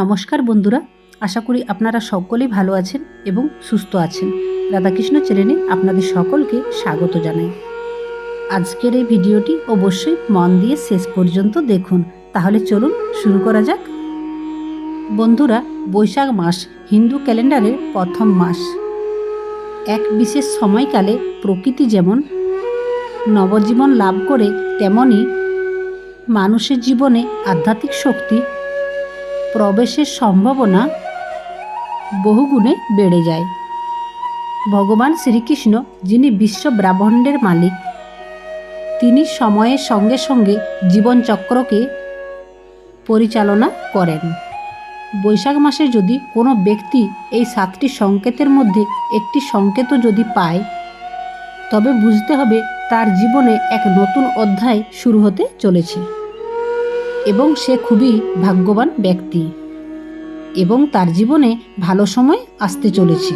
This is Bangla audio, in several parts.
নমস্কার বন্ধুরা, আশা করি আপনারা সকলেই ভালো আছেন এবং সুস্থ আছেন। রাধাকৃষ্ণ চ্যানেলে আপনাদের সকলকে স্বাগত জানাই। আজকের এই ভিডিওটি অবশ্যই মন দিয়ে শেষ পর্যন্ত দেখুন। তাহলে চলুন শুরু করা যাক। বন্ধুরা, বৈশাখ মাস হিন্দু ক্যালেন্ডারের প্রথম মাস। এক বিশেষ সময়কালে প্রকৃতি যেমন নবজীবন লাভ করে, তেমনি মানুষের জীবনে আধ্যাত্মিক শক্তি প্রবেশের সম্ভাবনা বহুগুণে বেড়ে যায়। ভগবান শ্রীকৃষ্ণ, যিনি বিশ্ব ব্রাহ্মণ্ডের মালিক, তিনি সময়ের সঙ্গে সঙ্গে জীবনচক্রকে পরিচালনা করেন। বৈশাখ মাসে যদি কোনো ব্যক্তি এই সাতটি সংকেতের মধ্যে একটি সংকেতও যদি পায়, তবে বুঝতে হবে তার জীবনে এক নতুন অধ্যায় শুরু হতে চলেছে। এবং সে খুবই ভাগ্যবান ব্যক্তি এবং তার জীবনে ভালো সময় আসতে চলেছে।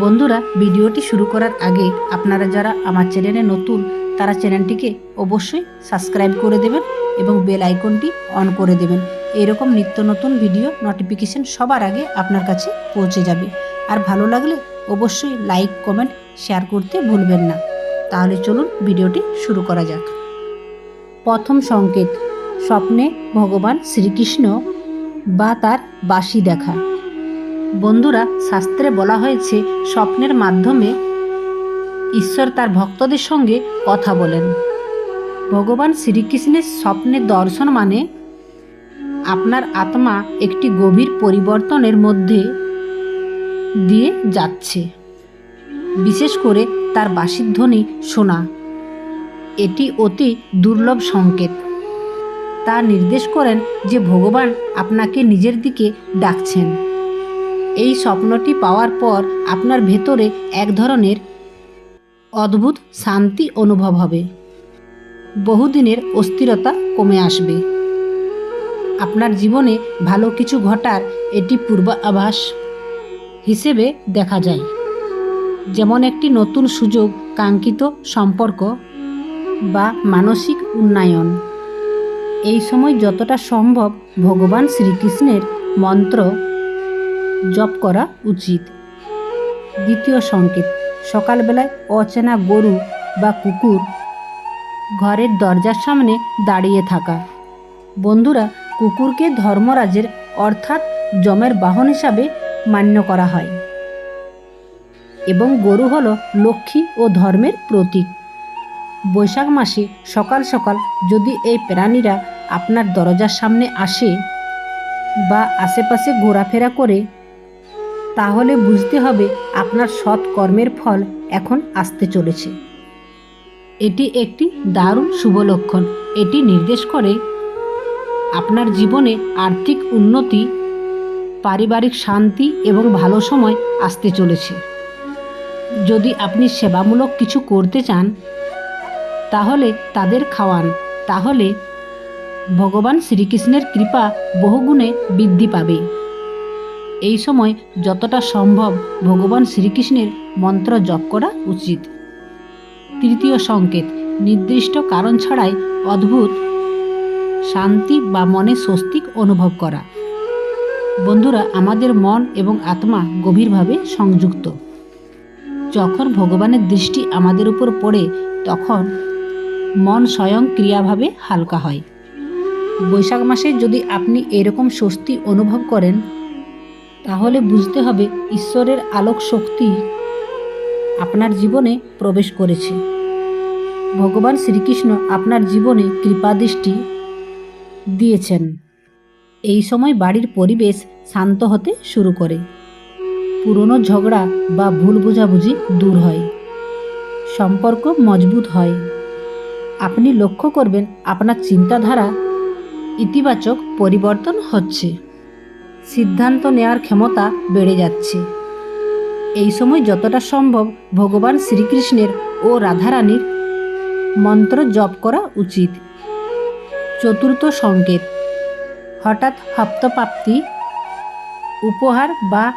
বন্ধুরা, ভিডিওটি শুরু করার আগে আপনারা যারা আমার চ্যানেলে নতুন, তারা চ্যানেলটিকে অবশ্যই সাবস্ক্রাইব করে দেবেন এবং বেল আইকনটি অন করে দেবেন। এরকম নিত্য নতুন ভিডিও নোটিফিকেশন সবার আগে আপনার কাছে পৌঁছে যাবে। আর ভালো লাগলে অবশ্যই লাইক, কমেন্ট, শেয়ার করতে ভুলবেন না। তাহলে চলুন ভিডিওটি শুরু করা যাক। প্রথম সংকেত স্বপ্নে ভগবান শ্রীকৃষ্ণ বা তার বাসি দেখা। বন্ধুরা, শাস্ত্রে বলা হয়েছে, স্বপ্নের মাধ্যমে ঈশ্বর তার ভক্তদের সঙ্গে কথা বলেন। ভগবান শ্রীকৃষ্ণের স্বপ্নের দর্শন মানে আপনার আত্মা একটি গভীর পরিবর্তনের মধ্যে দিয়ে যাচ্ছে। বিশেষ করে তার বাঁশির ধ্বনি শোনা। এটি অতি দুর্লভ সংকেত। তা নির্দেশ করেন যে ভগবান আপনাকে নিজের দিকে ডাকছেন। এই স্বপ্নটি পাওয়ার পর আপনার ভেতরে এক ধরনের অদ্ভুত শান্তি অনুভব হবে। বহুদিনের অস্থিরতা কমে আসবে। আপনার জীবনে ভালো কিছু ঘটার এটি পূর্বাভাস হিসেবে দেখা যায়। যেমন একটি নতুন সুযোগ, কাঙ্ক্ষিত সম্পর্ক বা মানসিক উন্নয়ন। এই সময় যতটা সম্ভব ভগবান শ্রীকৃষ্ণের মন্ত্র জপ করা উচিত। দ্বিতীয় সংকেত, সকালবেলায় অচেনা গরু বা কুকুর ঘরের দরজার সামনে দাঁড়িয়ে থাকা। বন্ধুরা, কুকুরকে ধর্মরাজের অর্থাৎ জমের বাহন হিসাবে মান্য করা হয়। এবং গরু হলো লক্ষ্মী ও ধর্মের প্রতীক। বৈশাখ মাসে সকাল সকাল যদি এই প্রাণীরা আপনার দরজার সামনে আসে বা আশেপাশে ঘোরাফেরা করে, তাহলে বুঝতে হবে আপনার সৎ কর্মের ফল এখন আসতে চলেছে। এটি একটি দারুণ শুভ লক্ষণ। এটি নির্দেশ করে আপনার জীবনে আর্থিক উন্নতি, পারিবারিক শান্তি এবং ভালো সময় আসতে চলেছে। যদি আপনি সেবামূলক কিছু করতে চান, তাহলে তাদের খাওয়ান। তাহলে ভগবান শ্রীকৃষ্ণের কৃপা বহুগুণে বৃদ্ধি পাবে। এই সময় যতটা সম্ভব ভগবান শ্রীকৃষ্ণের মন্ত্র জপ করা উচিত। তৃতীয় সংকেত, নির্দিষ্ট কারণ ছাড়াই অদ্ভুত শান্তি বা মনে স্বস্তিক অনুভব করা। বন্ধুরা, আমাদের মন এবং আত্মা গভীরভাবে সংযুক্ত। যখন ভগবানের দৃষ্টি আমাদের উপর পড়ে, তখন মন স্বয়ং ক্রিয়াভাবে হালকা হয়। বৈশাখ মাসে যদি আপনি এরকম স্বস্তি অনুভব করেন, তাহলে বুঝতে হবে ঈশ্বরের আলোক শক্তি আপনার জীবনে প্রবেশ করেছে। ভগবান শ্রীকৃষ্ণ আপনার জীবনে কৃপাদৃষ্টি দিয়েছেন। এই সময় বাড়ির পরিবেশ শান্ত হতে শুরু করে। পুরনো ঝগড়া বা ভুল বোঝাবুঝি দূর হয়। সম্পর্ক মজবুত হয়। আপনি লক্ষ্য করবেন, আপনার চিন্তাধারা ইতিবাচক পরিবর্তন হচ্ছে। সিদ্ধান্ত নেওয়ার ক্ষমতা বেড়ে যাচ্ছে। এই সময় যতটা সম্ভব ভগবান শ্রীকৃষ্ণের ও রাধারানীর মন্ত্র জপ করা উচিত। চতুর্থ সংকেত, হঠাৎ হপ্তপ্রাপ্তি উপহার বা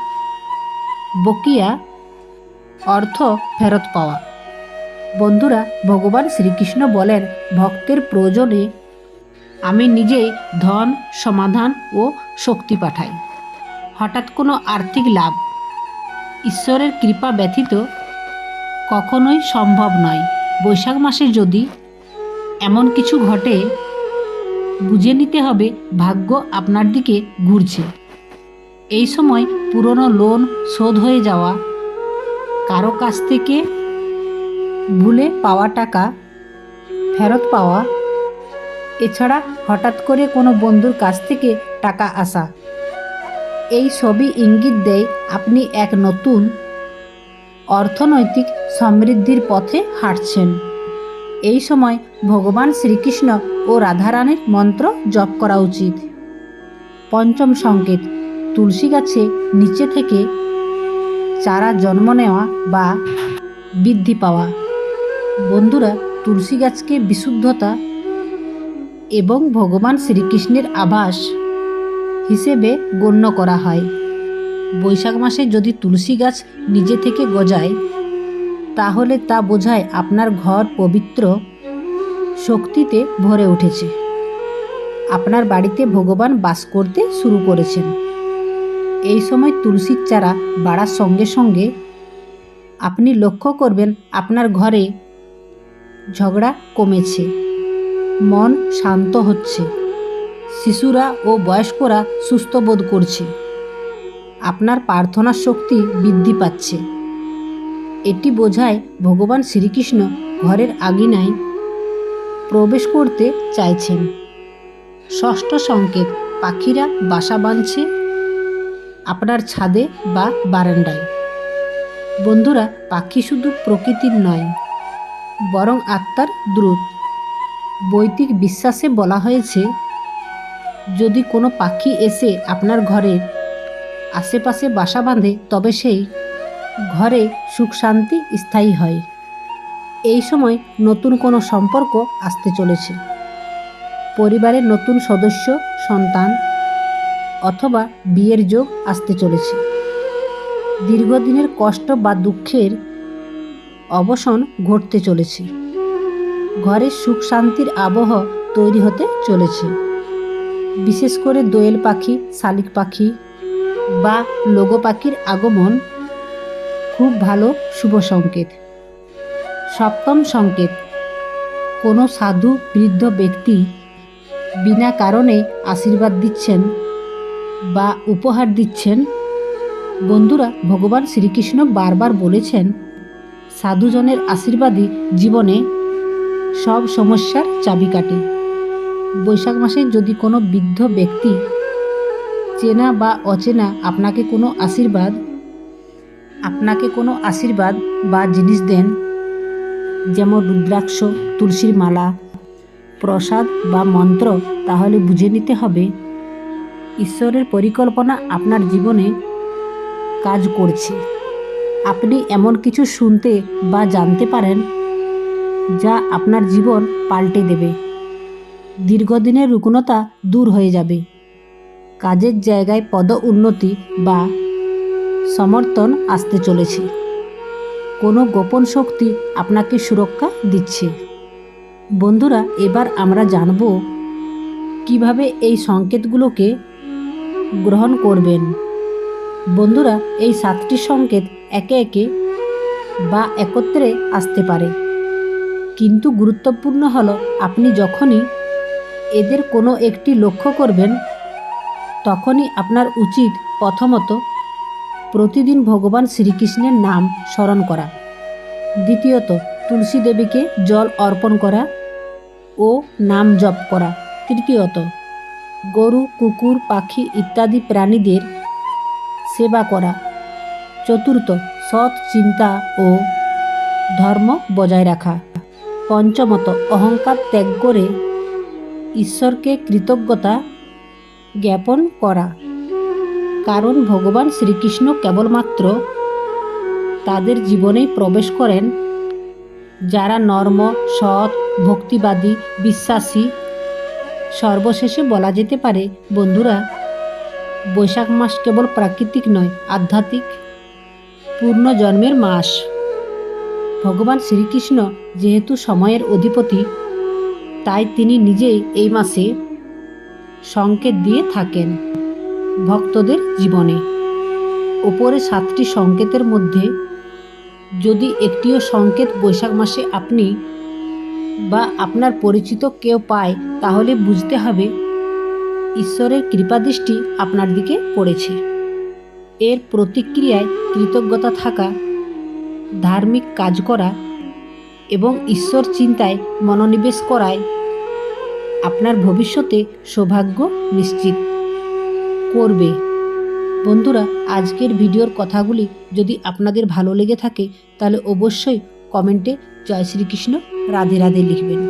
বকিয়া অর্থ ফেরত পাওয়া। বন্ধুরা, ভগবান শ্রীকৃষ্ণ বলেন, ভক্তের প্রয়োজনে আমি নিজেই ধন, সমাধান ও শক্তি পাঠাই। হঠাৎ কোনো আর্থিক লাভ। ঈশ্বরের কৃপা ব্যতীত কখনোই সম্ভব নয়। বৈশাখ মাসে যদি এমন কিছু ঘটে, বুঝে নিতে হবে ভাগ্য আপনার দিকে ঘুরছে। এই সময় পুরনো লোন শোধ হয়ে যাওয়া, কারও কাছ থেকে ভুলে পাওয়া টাকা ফেরত পাওয়া এছাড়া হঠাৎ করে কোনো বন্ধুর কাছ থেকে টাকা আসা। এই সবই ইঙ্গিত দেয় আপনি এক নতুন অর্থনৈতিক সমৃদ্ধির পথে হাঁটছেন। এই সময় ভগবান শ্রীকৃষ্ণ ও রাধারানীর মন্ত্র জপ করা উচিত। পঞ্চম সংকেত, তুলসী গাছে নিচে থেকে চারা জন্ম নেওয়া বা বৃদ্ধি পাওয়া। বন্ধুরা, তুলসী গাছকে বিশুদ্ধতা এবং ভগবান শ্রীকৃষ্ণের আভাস হিসেবে গণ্য করা হয়। বৈশাখ মাসে যদি তুলসী গাছ নিজে থেকে গজায়, তাহলে তা বোঝায় আপনার ঘর পবিত্র শক্তিতে ভরে উঠেছে। আপনার বাড়িতে ভগবান বাস করতে শুরু করেছেন। এই সময় তুলসীর চারা বাড়ার সঙ্গে সঙ্গে আপনি লক্ষ্য করবেন আপনার ঘরে ঝগড়া কমেছে। মন শান্ত হচ্ছে। শিশুরা ও বয়স্করা সুস্থ বোধ করছে। আপনার প্রার্থনার শক্তি বৃদ্ধি পাচ্ছে। এটি বোঝায় ভগবান শ্রীকৃষ্ণ ঘরের আগিনায় প্রবেশ করতে চাইছেন। ষষ্ঠ সংকেত, পাখিরা বাসা বাঁধছে আপনার ছাদে বা বারান্দায়। বন্ধুরা, পাখি শুধু প্রকৃতির নয়, বরং আত্মার দ্রুত বৈদিক বিশ্বাসে বলা হয়েছে, যদি কোনো পাখি এসে আপনার ঘরের আশেপাশে বাসা বাঁধে, তবে সেই ঘরে সুখ শান্তি স্থায়ী হয়। এই সময় নতুন কোনো সম্পর্ক আসতে চলেছে। পরিবারের নতুন সদস্য, সন্তান অথবা বিয়ের যোগ আসতে চলেছে। দীর্ঘদিনের কষ্ট বা দুঃখের অবসান ঘটতে চলেছে। ঘরে সুখ শান্তির আবহ তৈরি হতে চলেছে। বিশেষ করে দোয়েল পাখি, শালিক পাখি বা লোগো পাখির আগমন খুব ভালো শুভ সংকেত। সপ্তম সংকেত, কোনো সাধু বৃদ্ধ ব্যক্তি বিনা কারণে আশীর্বাদ দিচ্ছেন বা উপহার দিচ্ছেন। বন্ধুরা, ভগবান শ্রীকৃষ্ণ বারবার বলেছেন, সাধুজনের আশীর্বাদই জীবনে সব সমস্যার চাবিকাঠি বৈশাখ মাসে যদি কোনো বৃদ্ধ ব্যক্তি চেনা বা অচেনা আপনাকে কোনো আশীর্বাদ, আপনাকে কোনো আশীর্বাদ বা জিনিস দেন, যেমন রুদ্রাক্ষ, তুলসীর মালা, প্রসাদ বা মন্ত্র, তাহলে বুঝে নিতে হবে ঈশ্বরের পরিকল্পনা আপনার জীবনে কাজ করছে। আপনি এমন কিছু শুনতে বা জানতে পারেন যা আপনার জীবন পাল্টে দেবে। দীর্ঘদিনের রুগ্নতা দূর হয়ে যাবে। কাজের জায়গায় পদ উন্নতি বা সমর্থন আসতে চলেছে। কোনো গোপন শক্তি আপনাকে সুরক্ষা দিচ্ছে। বন্ধুরা, এবার আমরা জানব কীভাবে এই সংকেতগুলোকে গ্রহণ করবেন। বন্ধুরা, এই সাতটি সংকেত একে একে বা একত্রে আসতে পারে। কিন্তু গুরুত্বপূর্ণ হলো, আপনি যখনই এদের কোনো একটি লক্ষ্য করবেন, তখনই আপনার উচিত প্রথমত প্রতিদিন ভগবান শ্রীকৃষ্ণের নাম স্মরণ করা। দ্বিতীয়ত, তুলসী দেবীকে জল অর্পণ করা ও নাম জপ করা। তৃতীয়ত, গরু, কুকুর, পাখি ইত্যাদি প্রাণীদের সেবা করা। চতুর্থ, সৎ চিন্তা ও ধর্ম বজায় রাখা। পঞ্চমত, অহংকার ত্যাগ করে ঈশ্বরকে কৃতজ্ঞতা জ্ঞাপন করা। কারণ ভগবান শ্রীকৃষ্ণ কেবলমাত্র তাদের জীবনেই প্রবেশ করেন, যারা নর্ম, সৎ, ভক্তিবাদী, বিশ্বাসী। সর্বশেষে বলা যেতে পারে, বন্ধুরা, বৈশাখ মাস কেবল প্রাকৃতিক নয়, আধ্যাত্মিক। পূর্ণ জন্মের মাস। ভগবান শ্রীকৃষ্ণ যেহেতু সময়ের অধিপতি, তাই তিনি নিজেই এই মাসে সংকেত দিয়ে থাকেন ভক্তদের জীবনে। ওপরে সাতটি সংকেতের মধ্যে যদি একটিও সংকেত বৈশাখ মাসে আপনি বা আপনার পরিচিত কেউ পায়, তাহলে বুঝতে হবে ঈশ্বরের কৃপাদৃষ্টি আপনার দিকে পড়েছে। এর প্রতিক্রিয়ায় কৃতজ্ঞতা থাকা ধার্মিক কাজ করা এবং ঈশ্বর চিন্তায় মনোনিবেশ করায় আপনার ভবিষ্যতে সৌভাগ্য নিশ্চিত করবে। বন্ধুরা, আজকের ভিডিওর কথাগুলি যদি আপনাদের ভালো লেগে থাকে, তাহলে অবশ্যই কমেন্টে জয় শ্রীকৃষ্ণ রাধে রাধে লিখবেন।